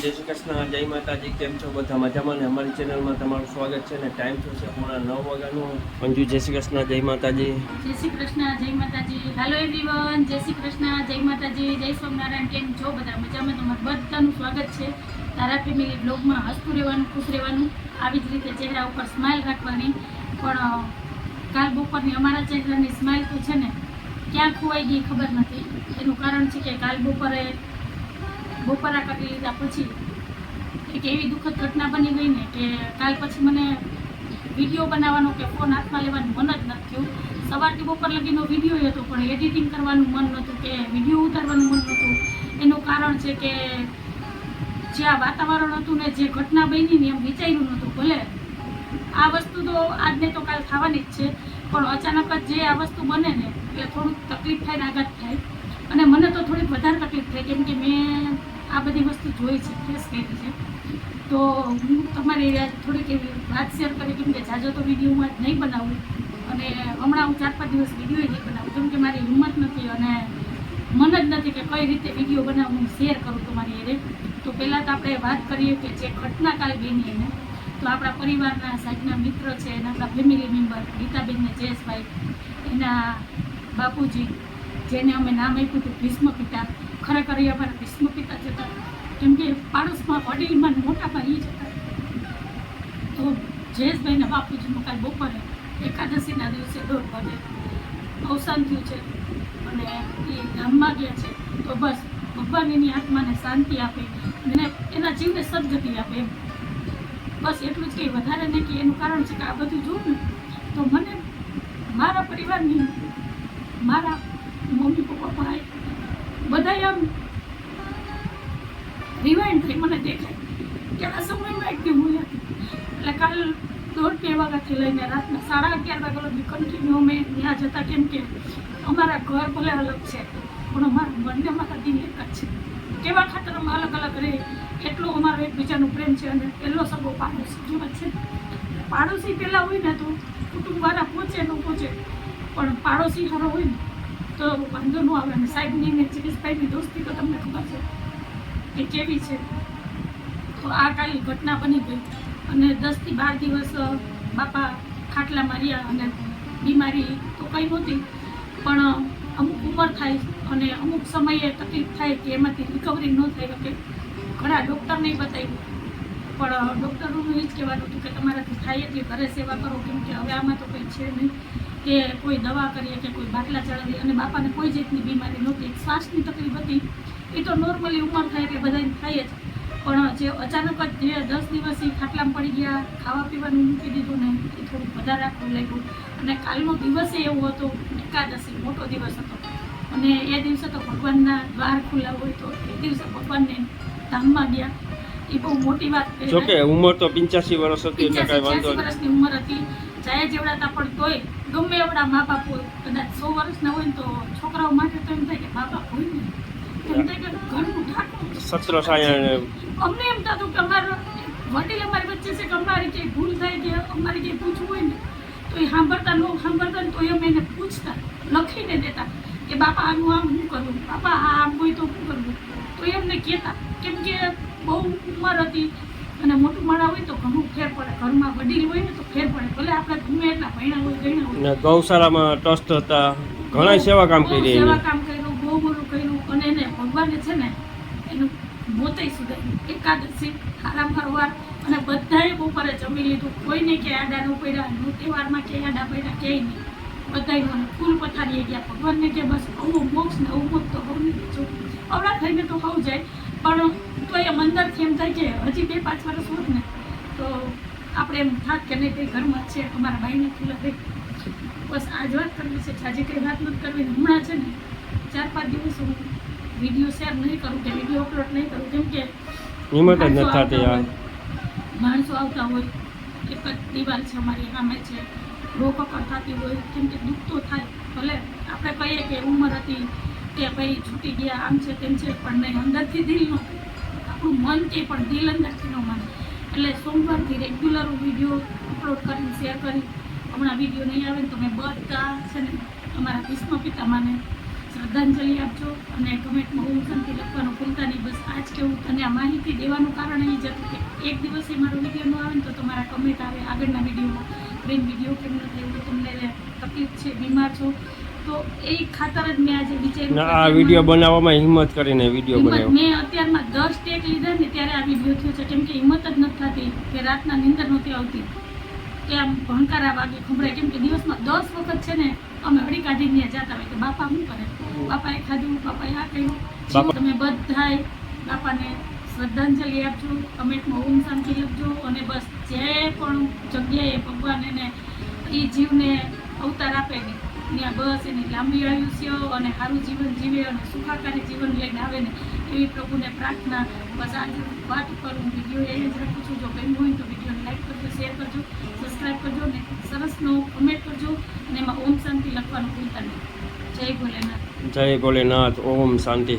જય શ્રી કૃષ્ણ, જય માતાજી, કેમ છો બધા મજામાં? ને અમારી ચેનલમાં તમારું સ્વાગત છે ને ટાઈમ થશે પોણા નવ વાગ્યાનું. મંજુ જય શ્રી કૃષ્ણ, જય માતાજી. જય શ્રી કૃષ્ણ, જય માતાજી. હેલો એવરીવન જય શ્રી કૃષ્ણ, જય માતાજી, જય સ્વામિનારાયણ, કેમ છો? બધા મજામાં? તમારું બધાનું સ્વાગત છે તારા ફેમિલી બ્લોગમાં હસતું રહેવાનું, ખુશ રહેવાનું, આવી જ રીતે ચહેરા ઉપર સ્માઇલ રાખવાની. પણ કાલ બપોરની અમારા ચહેરાની સ્માઇલ તો છે ને ક્યાં ખોવાઈ ગઈ ખબર નથી. એનું કારણ છે કે કાલ બપોરે બપોરા કરી લીધા પછી એક એવી દુઃખદ ઘટના બની ગઈ ને કે કાલ પછી મને વીડિયો બનાવવાનો કે ફોન હાથમાં લેવાનું મન જ નથી થયું. સવારથી બપોર લગીનો વીડિયો હતો, પણ એડિટિંગ કરવાનું મન નહોતું કે વીડિયો ઉતારવાનું મન નહોતું. એનું કારણ છે કે જે આ વાતાવરણ હતું ને, જે ઘટના બની ને, એમ વિચાર્યું નહોતું. ભલે આ વસ્તુ તો આજને તો કાલ થવાની જ છે, પણ અચાનક જ જે આ વસ્તુ બને ને, એટલે થોડુંક તકલીફ થાય ને આઘાત થાય. અને મને તો થોડીક વધારે તકલીફ થાય, કેમ કે મેં આ બધી વસ્તુ જોઈ છે, ફેસ કરી છે. તો હું તમારી થોડીક એવી વાત શેર કરી, કેમ કે જાજો તો વિડીયોમાં જ નહીં બનાવું. અને હમણાં હું ચાર પાંચ દિવસ વીડિયો નહીં બનાવું, કેમ કે મારી હિંમત નથી અને મન જ નથી કે કઈ રીતે વીડિયો બનાવું, હું શેર કરું તમારી એને તો પહેલાં તો આપણે વાત કરીએ કે જે ઘટના કાલ બની એને. તો આપણા પરિવારના સાહેબના મિત્ર છે એના આપણા ફેમિલી મેમ્બર ગીતાબેન ને જયેશભાઈ, એના બાપુજી. જેને અમે નામ આપ્યું હતું ભીષ્મ પિતા ખરેખર એ અમારા ભીષ્મ પિતા જ હતા કેમ કે પાડોશમાં વડીલમાં મોટા ભાઈ એ જ હતા તો જયેશભાઈના બાપુજીનું કાલ બપોરે એકાદશીના દિવસે દોઢ વાગે અવસાન થયું છે અને એ ધામમાં ગયા છે. તો બસ ભગવાન એની આત્માને શાંતિ આપે અને એના જીવને સદગતિ આપે એમ. બસ એટલું જ કંઈ વધારે નહીં કે એનું કારણ છે કે આ બધું જોઉં ને, તો મને મારા પરિવારની, મારા મમ્મી પપ્પા ભાઈ, બધા આમ રિવાઇન્ડ થઈ મને દેખાય. કે આ સમયમાં એકદમ હું એટલે કાલ દોઢ બે વાગ્યાથી લઈને રાતના સાડા અગિયાર વાગ્યા લગી કન્ટિન્યુ અમે ત્યાં જતા. કેમ કે અમારા ઘર ભલે અલગ છે, પણ અમારા બંને મારા દિન એક જ છે. કેવા ખાતર અમે અલગ અલગ રહે, એટલો અમારો એકબીજાનો પ્રેમ છે અને પહેલો સગો પાડોશી જેવા છે. પાડોશી પહેલાં હોય ને તો કુટુંબવાળા પહોંચે ન પહોંચે પણ પાડોશી સારો હોય ને તો વાંધો ન આવે અને સાહેબની અને જયેશભાઈની દોસ્તી તો તમને ખબર છે કે કેવી છે. તો આ કાલી ઘટના બની ગઈ અને દસથી બાર દિવસ બાપા ખાટલા માર્યા અને બીમારી તો કંઈ નહોતી, પણ અમુક ઉંમર થાય અને અમુક સમયે તકલીફ થાય કે એમાંથી રિકવરી ન થઈ શકે ઘણા ડૉક્ટરને બતાવ્યું. પણ ડૉક્ટરોનું એ જ કહેવાનું હતું કે તમારાથી થાય એટલી ઘરે સેવા કરો, કેમ કે હવે આમાં તો કંઈ છે નહીં. કે કોઈ દવા કરીએ કે કોઈ બાટલા ચડાવીએ અને બાપાને કોઈ જાતની બીમારી નહોતી શ્વાસની તકલીફ હતી. એ તો નોર્મલી ઉંમર થાય એટલે બધાને થાય જ. પણ જે અચાનક જ જે દસ દિવસ એ ખાટલામાં પડી ગયા ખાવા પીવાનું મૂકી દીધું ને એ થોડુંક વધારે રાખવું લાગ્યું. અને કાલનો દિવસે એવો હતો એકાદશી મોટો દિવસ હતો. અને એ દિવસે તો ભગવાનના દ્વાર ખુલ્લા હોય તો એ દિવસે ભગવાનને ધામમાં ગયા. એ બહુ મોટી વાત. જોકે ઉંમર તો પિંચ્યાસી વર્ષ હતી એટલે કાંઈ વાંધો વર્ષની ઉંમર હતી. જાય જેવડાતા પણ તોય ગમે એવડા મા બાપ હોય કદાચ સો વર્ષના હોય ને તો છોકરાઓ માટે તો એમ થાય કે મા બાપ હોય ને એમ થાય કે ઘરનું ઠાકું સત્ર સાયા અમને એમ થતું કે અમારા વડીલ અમારી વચ્ચે છે કે અમારી કંઈ ભૂલ થાય કે અમારે કંઈ પૂછવું હોય ને તો એ સાંભળતા ન સાંભળતા ને તો અમે એને પૂછતા લખીને દેતા કે બાપા આનું આમ શું કરવું બાપા આ આમ હોય તો શું કરવું તો એમને કહેતા કેમ કે બહુ ઉંમર હતી અને મોટું માળા હોય તો ઘણું ફેર પડે. ઘરમાં વડીલ હોય ને તો ફેર ભલે આપણે ગમે એટલા ભણ્યા હોય ગણ્યા હોય. ને ગૌશાળામાં ટ્રસ્ટ હતા ઘણા સેવા કામ કરી કરી સેવા કામ કર્યું બહુ બધું કર્યું. અને એને ભગવાને છે ને એનું મોતે સુધાર્યું. એકાદશી આરામ કરવાર અને બધાએ બપોરે જમી લીધું. કોઈને કે આડા ન પડ્યા નું તહેવારમાં કે આડા પડ્યા કે નહીં. બધાય મને ફૂલ પથારીએ ગયા. ભગવાનને કે બસ આવું મોક્ષ ને મોક્ષ તો હોવું અવડા થઈને તો હોવું જાય. પણ તો એ મંદરથી એમ થાય કે હજી બે પાંચ વર્ષ હોત ને તો આપણે એમ થાત કે નહીં કંઈ ઘરમાં જ છે અમારા ભાઈને ખુલ્લા રહી બસ આજ વાત કરવી છે આજે કંઈ વાત નથી કરવી ને હમણાં છે ને ચાર પાંચ દિવસ હું વીડિયો શેર નહીં કરું કે વીડિયો અપલોડ નહીં કરું. કેમ કે હિંમત જ માણસો નથી થતી આવતા યાર. હોય, માણસો આવતા હોય એક જ દિવાલ છે અમારી સામે છે રોકકડ થતી હોય કેમ કે દુઃખ તો થાય ભલે આપણે કહીએ કે ઉંમર હતી કે ભાઈ છૂટી ગયા આમ છે તેમ છે પણ નહીં અંદરથી દિલ ન આપણું મન કે પણ દિલ અંદરથી ન માને એટલે સોમવારથી રેગ્યુલર હું વીડિયો અપલોડ કરીને શેર કરી. હમણાં વીડિયો નહીં આવે તો મેં બધા છે ને અમારા ભીષ્મ પિતામાને શ્રદ્ધાંજલિ આપજો અને કમેન્ટમાં ઓમ શાંતિ લખવાનું ભૂલતા નહીં. બસ આજ કેવું અને આ માહિતી દેવાનું કારણ એ જ હતું કે એક દિવસે મારો વીડિયો ન આવે ને તો તમારા કમેન્ટ આવે આગળના વિડીયોમાં બેન વીડિયો કેમ નથી? એવું તમને તકલીફ છે, બીમાર છો? તો એ ખાતર જ મેં આજે વિચાર્યું ના આ વીડિયો બનાવવામાં હિંમત કરીને વીડિયો બનાવ્યો. મેં અત્યારમાં દસ ટેક લીધા ને ત્યારે આ વીડિયો થયો છે. કેમ કે હિંમત જ નથી થતી કે રાતના નીંદર નહોતી આવતી. કે આમ ભણકારા વાગે ખંભળાય કેમ કે દિવસમાં દસ વખત છે ને અમે હળી કાઢીને જતા હોય. કે બાપા શું કરે? બાપાએ ખાધું બાપાએ આ કર્યું. બાપા- તમે બધાય બાપાને શ્રદ્ધાંજલિ આપજો. કમેન્ટમાં ઓમ શાંતિ લખજો. અને બસ જે પણ જગ્યાએ ભગવાન એને એ જીવને અવતાર આપે ને ત્યાં બસ એની લાંબી આયુષ્ય અને સારું જીવન જીવે અને સુખાકારી જીવન લઈને આવે ને એવી પ્રભુને પ્રાર્થના બસ આજે વાત હું વીડિયો એ જ રાખું છું. જો ગમ્યું હોય તો વિડીયોને લાઈક કરજો શેર કરજો સબસ્ક્રાઈબ કરજો ને સરસનો કમેન્ટ કરજો અને એમાં ઓમ શાંતિ લખવાનું ભૂલતા નહીં. જય ભોલેનાથ. જય ભોલેનાથ, ઓમ શાંતિ.